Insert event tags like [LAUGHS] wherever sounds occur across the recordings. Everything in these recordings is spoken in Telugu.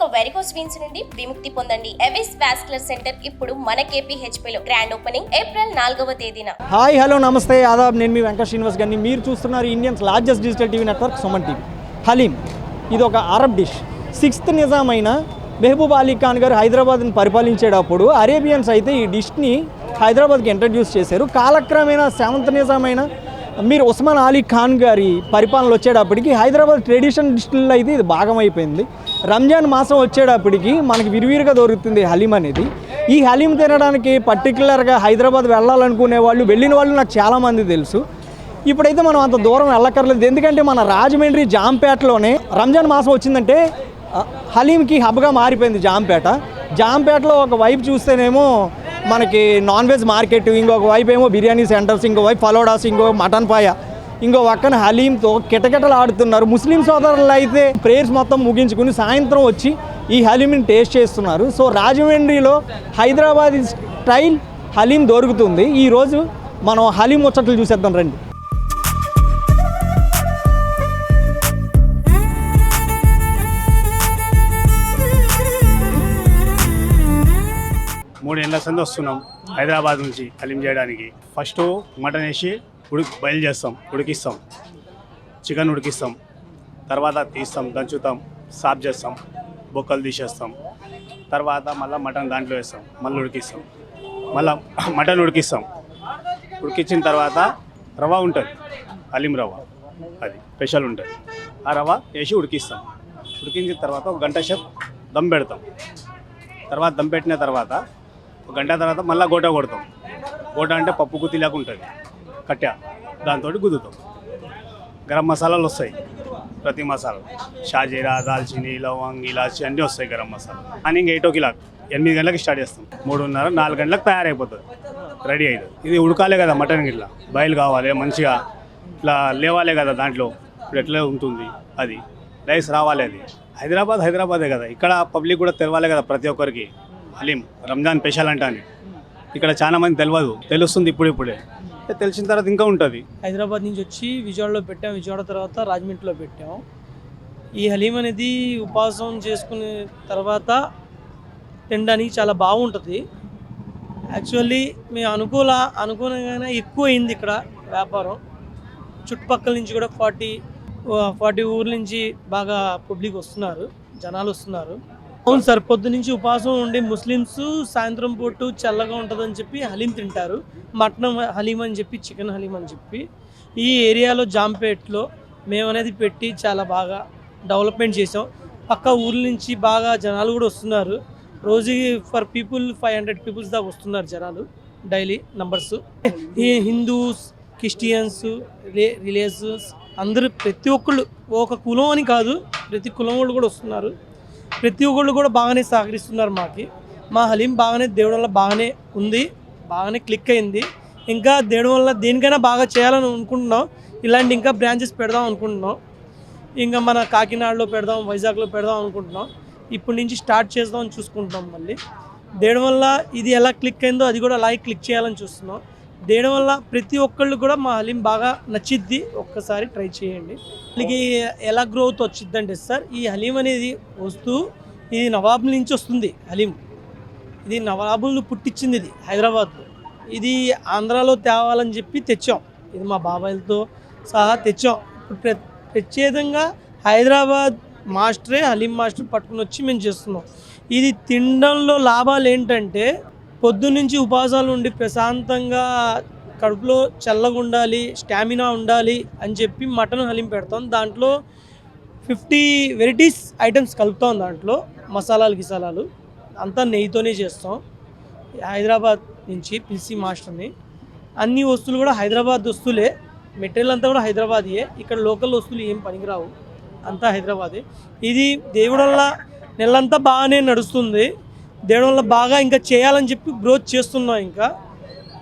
ఇక వెరికోస్ వీన్స్ నుండి విముక్తి పొందండి. ఎవిస్ వాస్కులర్ సెంటర్ ఇప్పుడు మన KPHP లో గ్రాండ్ ఓపెనింగ్ ఏప్రిల్ నాలుగవ తేదీన. హాయ్ హలో నమస్తే. ఆదాబ్ నేను మీ వెంకట శ్రీనివాస్ గారిని. మీరు చూస్తున్నారు India's largest digital TV network Suman TV haleem ఇది ఒక అరబ్ డిష్ సిక్స్త్ నిజాం అయిన మెహబూబ్ అలీ ఖాన్ గారు హైదరాబాద్ని పరిపాలించేటప్పుడు అరేబియన్స్ అయితే ఈ డిష్ని హైదరాబాద్కి ఇంట్రడ్యూస్ చేశారు. కాలక్రమేణా సెవెంత్ నిజాం మీరు ఉస్మాన్ అలీ ఖాన్ గారి పరిపాలన వచ్చేటప్పటికి హైదరాబాద్ ట్రెడిషనల్ డిష్లో అయితే ఇది భాగం అయిపోయింది రంజాన్ మాసం వచ్చేటప్పటికి మనకి విరివిరిగా దొరుకుతుంది హలీం అనేది. ఈ హలీం తినడానికి పర్టికులర్గా హైదరాబాద్ వెళ్ళాలనుకునే వాళ్ళు వెళ్ళిన వాళ్ళు నాకు చాలామంది తెలుసు. ఇప్పుడైతే మనం అంత దూరం వెళ్ళక్కర్లేదు. ఎందుకంటే మన రాజమండ్రి జాంపేటలోనే రంజాన్ మాసం వచ్చిందంటే హలీంకి హబ్గా మారిపోయింది జాంపేట. జాంపేటలో ఒక వైపు చూస్తేనేమో మనకి నాన్ వెజ్ మార్కెట్ ఇంకొక వైపు ఏమో బిర్యానీ సెంటర్స్ ఇంకో వైపు ఫలోడాస్ ఇంకో మటన్ పాయ. ఇంకో పక్కన హలీంతో కిటకిటలు ఆడుతున్నారు ముస్లిం సోదరులు అయితే ప్రేయర్స్ మొత్తం ముగించుకుని సాయంత్రం వచ్చి ఈ హలీంని టేస్ట్ చేస్తున్నారు. సో రాజమండ్రిలో హైదరాబాద్ స్టైల్ హలీం దొరుకుతుంది. ఈరోజు మనం హలీం ముచ్చట్లు చూసేద్దాం రండి. మూడేళ్ళ సంది వస్తున్నాం హైదరాబాద్ నుంచి హలీం చేయడానికి. ఫస్ట్ మటన్ వేసి ఉడికి బయలు చేస్తాం ఉడికిస్తాం. చికెన్ ఉడికిస్తాం. తర్వాత తీస్తాం దంచుతాం సాఫ్ చేస్తాం బొక్కలు తీసేస్తాం. తర్వాత మళ్ళీ మటన్ దాంట్లో వేస్తాం మళ్ళీ ఉడికిస్తాం. మళ్ళీ [LAUGHS] మటన్ ఉడికిస్తాం. ఉడికించిన తర్వాత రవ ఉంటుంది హలీం రవ అది స్పెషల్ ఉంటుంది. ఆ రవ వేసి ఉడికిస్తాం. ఉడికించిన తర్వాత ఒక గంట సేపు దమ్ పెడతాం. తర్వాత దమ్ పెట్టిన తర్వాత ఒక గంట తర్వాత మళ్ళీ గోట కొడతాం. గోట అంటే పప్పు గుత్తిలాగా ఉంటుంది. కట్టా. దాంతో గుద్దుతాం. గరం మసాలాలు వస్తాయి. ప్రతి మసాలా. షాజీరా దాల్చిని లవంగ్ ఇలాచి అన్నీ వస్తాయి garam masala. Morning eight o'clock. ఎనిమిది గంటలకు స్టార్ట్ చేస్తాం. మూడున్నర నాలుగు గంటలకు తయారైపోతుంది. రెడీ అవుతుంది ఇది ఉడకాలే కదా మటన్ ఇట్లా బయలు కావాలి మంచిగా ఇట్లా లేవాలే కదా దాంట్లో. ఇప్పుడు ఎట్లా ఉంటుంది? అది. రైస్ రావాలి అది. హైదరాబాద్ హైదరాబాదే కదా. ఇక్కడ పబ్లిక్ కూడా తెలవాలి కదా ప్రతి ఒక్కరికి. హలీం రంజాన్ స్పెషల్ అంటే అని ఇక్కడ చాలా మంది తెలియదు తెలుస్తుంది ఇప్పుడు ఇప్పుడే. తెలిసిన తర్వాత ఇంకా ఉంటుంది. హైదరాబాద్ నుంచి వచ్చి విజయవాడలో పెట్టాం. విజయవాడ తర్వాత రాజమండ్రిలో పెట్టాం. ఈ హలీం అనేది ఉపవాసం చేసుకునే తర్వాత తినడానికి చాలా బాగుంటుంది. యాక్చువల్లీ మేము అనుకూల అనుకూలంగానే ఎక్కువ అయింది ఇక్కడ వ్యాపారం. చుట్టుపక్కల నుంచి కూడా ఫార్టీ ఫార్టీ ఊర్ల నుంచి బాగా పబ్లిక్ వస్తున్నారు. జనాలు వస్తున్నారు. అవును సార్ పొద్దు నుంచి ఉపవాసం ఉండి ముస్లిమ్స్ సాయంత్రం పూట చల్లగా ఉంటుందని చెప్పి హలీం తింటారు. మటన్ హలీం అని చెప్పి చికెన్ హలీం అని చెప్పి. ఈ ఏరియాలో జాంపేట్లో మేము అనేది పెట్టి చాలా బాగా డెవలప్మెంట్ చేసాం పక్క ఊర్ల నుంచి బాగా జనాలు కూడా వస్తున్నారు. రోజు for people five hundred peoples దాకా వస్తున్నారు జనాలు డైలీ నంబర్స్. ఈ హిందూస్ క్రిస్టియన్స్ రిలే రిలేషన్స్ అందరూ ప్రతి ఒక్కళ్ళు ఒక కులం అని కాదు ప్రతి కులం వాళ్ళు కూడా వస్తున్నారు. ప్రతి ఒక్కళ్ళు కూడా బాగానే సహకరిస్తున్నారు మాకి. మా హలీం బాగానే దేవుడి వల్ల బాగానే ఉంది బాగానే క్లిక్ అయింది. ఇంకా దేవుడి వల్ల దేనికైనా బాగా చేయాలని అనుకుంటున్నాం. ఇలాంటి ఇంకా బ్రాంచెస్ పెడదాం అనుకుంటున్నాం. ఇంకా మన కాకినాడలో పెడదాం వైజాగ్లో పెడదాం అనుకుంటున్నాం. ఇప్పటి నుంచి స్టార్ట్ చేద్దాం అని చూసుకుంటున్నాం మళ్ళీ. దేని వల్ల ఇది ఎలా క్లిక్ అయిందో అది కూడా అలాగే క్లిక్ చేయాలని చూస్తున్నాం. దేని వల్ల ప్రతి ఒక్కళ్ళు కూడా మా హలీం బాగా నచ్చిద్ది? ఒక్కసారి ట్రై చేయండి. దీనికి ఎలా గ్రోత్ వచ్చిందంటే సార్ ఈ హలీం అనేది వస్తూ ఇది నవాబుల నుంచి వస్తుంది హలీం. ఇది నవాబులు పుట్టించింది ఇది హైదరాబాద్లో ఇది ఆంధ్రాలో తేవాలని చెప్పి తెచ్చాం. ఇది మా బాబాయిలతో సహా తెచ్చాం. ఇప్పుడు ప్రత్యేకంగా హైదరాబాద్ మాస్టరే హలీం మాస్టర్ పట్టుకుని వచ్చి మేము చేస్తున్నాం. ఇది తినడంలో లాభాలు ఏంటంటే పొద్దున్నుంచి ఉపవాసాలు ఉండి ప్రశాంతంగా కడుపులో చల్లగా ఉండాలి స్టామినా ఉండాలి అని చెప్పి మటన్ హలీం పెడతాం. దాంట్లో ఫిఫ్టీ వెరైటీస్ ఐటమ్స్ కలుపుతాం దాంట్లో మసాలాలు గిసాలాలు. అంతా నెయ్యితోనే చేస్తాం. హైదరాబాద్ నుంచి పిలిసి మాస్టర్ని. అన్ని వస్తువులు కూడా హైదరాబాద్ వస్తువులే. మెటీరియల్ అంతా కూడా హైదరాబాదీయే ఇక్కడ లోకల్ వస్తువులు ఏం పనికిరావు. అంతా హైదరాబాదే. ఇది దేవుడల్లా నెలంతా బాగానే నడుస్తుంది. దేవుడి వల్ల బాగా ఇంకా చేయాలని చెప్పి గ్రోత్ చేస్తున్నాం ఇంకా.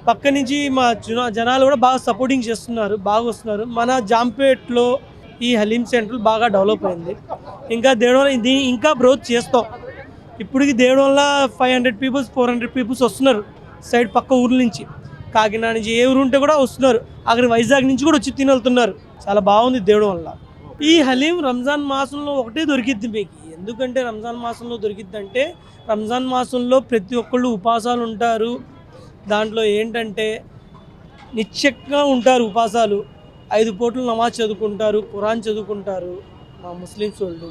పక్క నుంచి మా జనాలు కూడా బాగా సపోర్టింగ్ చేస్తున్నారు బాగా వస్తున్నారు. మన జాంపేట్లో ఈ హలీం సెంటర్ బాగా డెవలప్ అయింది. ఇంకా దేవడం వల్ల దీన్ని ఇంకా గ్రోత్ చేస్తాం. ఇప్పటికి దేవుడి వల్ల five hundred peoples four hundred peoples వస్తున్నారు సైడ్ పక్క ఊర్ల నుంచి. కాకినాడ నుంచి ఏ ఊరు ఉంటే కూడా వస్తున్నారు. అక్కడ వైజాగ్ నుంచి కూడా వచ్చి తిని వెళ్తున్నారు చాలా బాగుంది దేవుడు వల్ల ఈ హలీం రంజాన్ మాసంలో ఒకటే దొరికిద్ది మీకు. ఎందుకంటే రంజాన్ మాసంలో దొరికిద్దంటే రంజాన్ మాసంలో ప్రతి ఒక్కళ్ళు ఉపాసాలు ఉంటారు. దాంట్లో ఏంటంటే నిశ్చక్గా ఉంటారు ఉపాసాలు. ఐదు పూటలు నమాజ్ చదువుకుంటారు ఖురాన్ చదువుకుంటారు మా ముస్లిమ్స్ వాళ్ళు.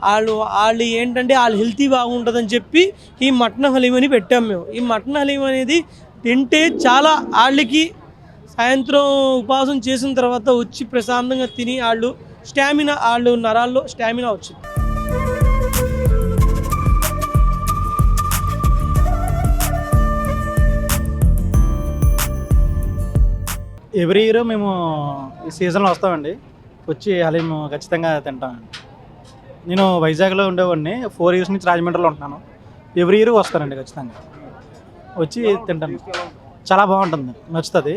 వాళ్ళు వాళ్ళు ఏంటంటే వాళ్ళు హెల్తీ బాగుంటుందని చెప్పి ఈ మటన్ హలీం అని పెట్టాం మేము. ఈ మటన్ హలీం అనేది తింటే చాలా వాళ్ళకి సాయంత్రం ఉపవాసం చేసిన తర్వాత వచ్చి ప్రశాంతంగా తిని వాళ్ళు స్టామినా వాళ్ళు నరాల్లో స్టామినా వచ్చింది. ఎవ్రీ ఇయర్ మేము ఈ సీజన్లో వస్తామండి. వచ్చి హలీం ఖచ్చితంగా తింటామండి. నేను వైజాగ్లో ఉండేవాడిని. ఫోర్ ఇయర్స్ నుంచి రాజమండ్రిలో ఉంటున్నాను. ఎవ్రీ ఇయర్ వస్తానండి ఖచ్చితంగా. వచ్చి తింటాను. చాలా బాగుంటుంది. నచ్చుతుంది.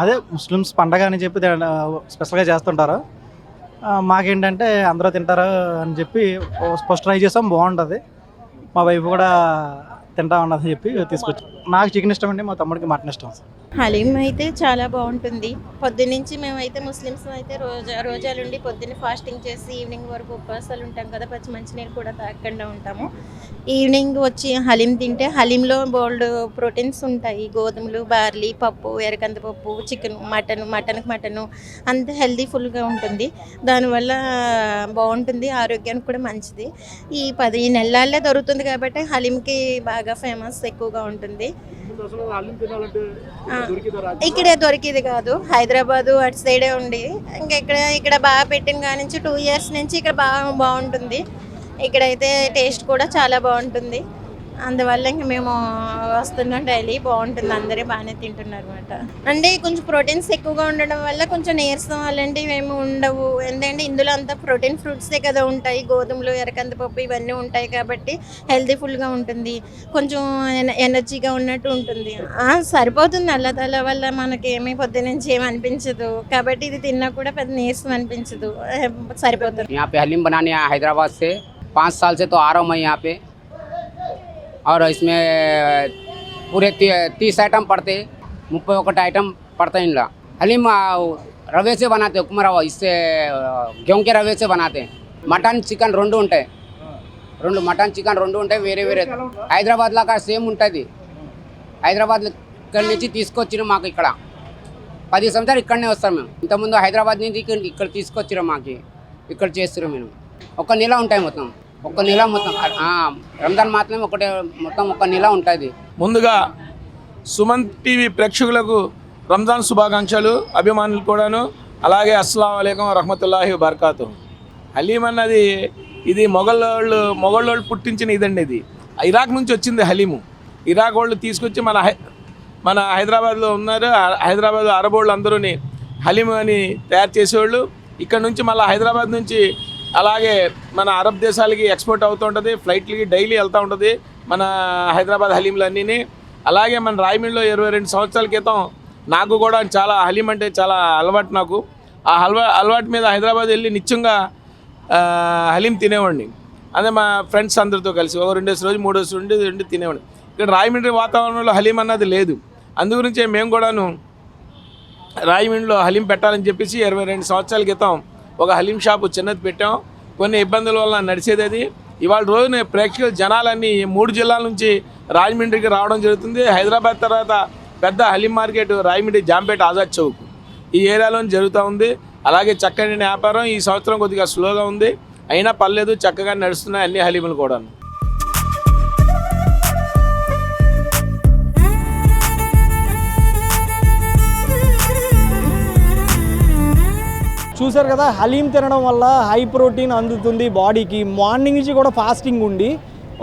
అదే ముస్లిమ్స్ పండగ అని చెప్పి స్పెషల్గా చేస్తుంటారు. మాకేంటంటే అందరూ తింటారు అని చెప్పి ఫస్ట్ ట్రై చేసాం బాగుంటుంది. మా వైఫ్ కూడా తింటా ఉన్నది చెప్పి తీసుకొచ్చి. నాకు చికెన్ ఇష్టం అండి మా తమ్ముడికి మటన్ ఇష్టం. హలీం అయితే చాలా బాగుంటుంది. పొద్దున్నుంచి మేమైతే ముస్లిమ్స్ అయితే రోజా రోజాలుండి పొద్దున్న ఫాస్టింగ్ చేసి ఈవినింగ్ వరకు ఉపవాసాలు ఉంటాం కదా పచ్చి మంచినీళ్ళు కూడా తాగకుండా ఉంటాము. ఈవినింగ్ వచ్చి హలీం తింటే హలీంలో బోల్డ్ ప్రోటీన్స్ ఉంటాయి. గోధుమలు బార్లీ పప్పు ఎరకందపప్పు చికెన్ మటన్ మటన్కి మటను అంత హెల్దీ ఫుల్గా ఉంటుంది. దానివల్ల బాగుంటుంది ఆరోగ్యానికి కూడా మంచిది. ఈ పది నెలల్లో దొరుకుతుంది కాబట్టి హలీంకి బాగా ఫేమస్ ఎక్కువగా ఉంటుంది. ఇక్కడే దొరికింది కాదు. హైదరాబాదు అటు సైడే ఉండి. ఇంకా ఇక్కడ ఇక్కడ బాగా పెట్టిన కాడి నుంచి టూ ఇయర్స్ నుంచి ఇక్కడ బాగా బాగుంటుంది. ఇక్కడైతే టేస్ట్ కూడా చాలా బాగుంటుంది. అందువల్ల ఇంక మేము వస్తున్నాం డైలీ బాగుంటుంది అందరూ బాగానే తింటున్నారు అనమాట అంటే కొంచెం ప్రోటీన్స్ ఎక్కువగా ఉండడం వల్ల కొంచెం నీరసం అలాంటివి ఏమి ఉండవు ఎందుకంటే ఇందులో అంతా ప్రోటీన్ ఫ్రూట్సే కదా ఉంటాయి గోధుమలు ఎరకంద పప్పు ఇవన్నీ ఉంటాయి కాబట్టి హెల్తీ ఫుల్గా ఉంటుంది కొంచెం ఎన- ఎనర్జీగా ఉన్నట్టు ఉంటుంది ఆ, సరిపోతుంది అల్ల తల వల్ల మనకి ఏమీ పొద్దు నుంచి ఏమి అనిపించదు కాబట్టి ఇది తిన్నా కూడా పెద్ద నీరసం అనిపించదు ఏ, సరిపోతుంది यहाँ पे हलीम बनाने आया हैदराबाद से पाँच साल से तो आ रहा हूँ मैं यहाँ पे और इसमें पूरे ती, तीस आइटम पड़ते मुप्पై ఒకటి ఐటమ్ पड़ता इनला हलीम आ, रवे से बनाते उकमा रवा इससे आ, गेहूं के रवे से बनाते మటన్ చికెన్ రెండు ఉంటాయి రెండు మటన్ చికెన్ రెండు ఉంటాయి వేరే వేరే హైదరాబాద్ లాగా సేమ్ ఉంటుంది హైదరాబాద్ ఇక్కడి నుంచి తీసుకొచ్చిన మాకు ఇక్కడ పది సంవత్సరాలు ఇక్కడనే వస్తాం మేము ఇంతకుముందు హైదరాబాద్ నుంచి ఇక్కడ ఇక్కడ తీసుకొచ్చినాం మాకు ఇక్కడ చేస్తున్నాం మేము ఒక నెల ఉంటాయి మొత్తం ఒక నెల మొత్తం రంజాన్ మాత్రమే ఒకటే మొత్తం ఒక నెల ఉంటుంది. ముందుగా సుమన్ టీవీ ప్రేక్షకులకు రంజాన్ శుభాకాంక్షలు అభిమానులు కూడాను. అలాగే అస్సలం అయికం రహమతుల్లాహి బర్కాతు హలీం అన్నది ఇది మొగళ్ళోళ్ళు మొగళ్ళోళ్ళు పుట్టించిన ఇదండి ఇది. ఇరాక్ నుంచి వచ్చింది హలీము. ఇరాక్ వాళ్ళు తీసుకొచ్చి మన హై మన హైదరాబాద్లో ఉన్నారు. హైదరాబాద్ అరబోళ్ళు అందరూని హలీము అని తయారు చేసేవాళ్ళు. ఇక్కడ నుంచి మళ్ళీ హైదరాబాద్ నుంచి అలాగే మన అరబ్ దేశాలకి ఎక్స్పోర్ట్ అవుతూ ఉంటుంది ఫ్లైట్లకి డైలీ వెళ్తూ ఉంటుంది మన హైదరాబాద్ హలీంలు అన్నీని అలాగే మన రాయమండ్రిలో ఇరవై రెండు సంవత్సరాల క్రితం నాకు కూడా చాలా హలీం అంటే చాలా అలవాటు నాకు. ఆ హల్వా అలవాటు మీద హైదరాబాద్ వెళ్ళి నిత్యంగా హలీం తినేవాడిని. అదే మా ఫ్రెండ్స్ అందరితో కలిసి ఒక రెండేసి రోజు మూడేసి ఉండి రెండు తినేవాడిని. ఇక్కడ రాయమండ్రి వాతావరణంలో హలీం అన్నది లేదు. అందుగురించే మేము కూడాను రాయమండ్రిలో హలీం పెట్టాలని చెప్పేసి ఇరవై రెండు సంవత్సరాల క్రితం ఒక హలీం షాపు చిన్నది పెట్టాం. కొన్ని ఇబ్బందుల వల్ల నడిచేది అది. ఇవాళ రోజున ప్రేక్షకుల జనాలన్నీ ఈ మూడు జిల్లాల నుంచి రాజమండ్రికి రావడం జరుగుతుంది. హైదరాబాద్ తర్వాత పెద్ద హలీం మార్కెట్ రాయమండ్రి జాంపేట ఆజాద్ చౌక్ ఈ ఏరియాలో జరుగుతూ ఉంది. అలాగే చక్కని వ్యాపారం ఈ సంవత్సరం కొద్దిగా స్లోగా ఉంది. అయినా పర్లేదు చక్కగా నడుస్తున్నాయి అన్ని హలీములు కూడా చూశారు కదా హలీం తినడం వల్ల హై ప్రోటీన్ అందుతుంది బాడీకి. మార్నింగ్ నుంచి కూడా ఫాస్టింగ్ ఉండి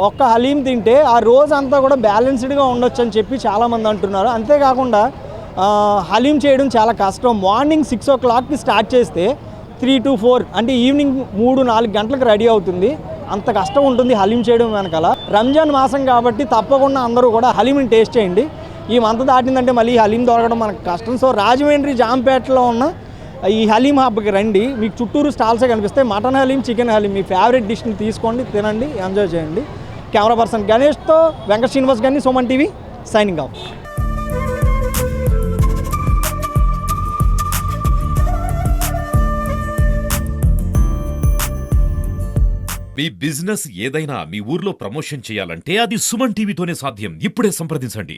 ఒక్క హలీం తింటే ఆ రోజు అంతా కూడా బ్యాలెన్స్డ్గా ఉండొచ్చు అని చెప్పి చాలామంది అంటున్నారు. అంతేకాకుండా హలీం చేయడం చాలా కష్టం. మార్నింగ్ సిక్స్ ఓ క్లాక్కి స్టార్ట్ చేస్తే త్రీ టు ఫోర్ అంటే ఈవినింగ్ మూడు నాలుగు గంటలకు రెడీ అవుతుంది. అంత కష్టం ఉంటుంది హలీం చేయడం వెనకాల. రంజాన్ మాసం కాబట్టి తప్పకుండా అందరూ కూడా హలీంని టేస్ట్ చేయండి. ఈ మంత దాటిందంటే మళ్ళీ హలీం దొరకడం మనకు కష్టం. సో రాజమండ్రి జాంపేటలో ఉన్న ఈ హలీం హబ్కి రండి. మీకు చుట్టూరు స్టాల్సే కనిపిస్తాయి. మటన్ హలీం చికెన్ హలీం మీ ఫేవరెట్ డిష్ని తీసుకోండి తినండి ఎంజాయ్ చేయండి. కెమెరా పర్సన్ గణేష్తో వెంకట శ్రీనివాస్ గారిని సోమన్ టీవీ సైనింగ్ ఆఫ్ మీ బిజినెస్ ఏదైనా మీ ఊర్లో ప్రమోషన్ చేయాలంటే అది సుమన్ టీవీతోనే సాధ్యం. ఇప్పుడే సంప్రదించండి.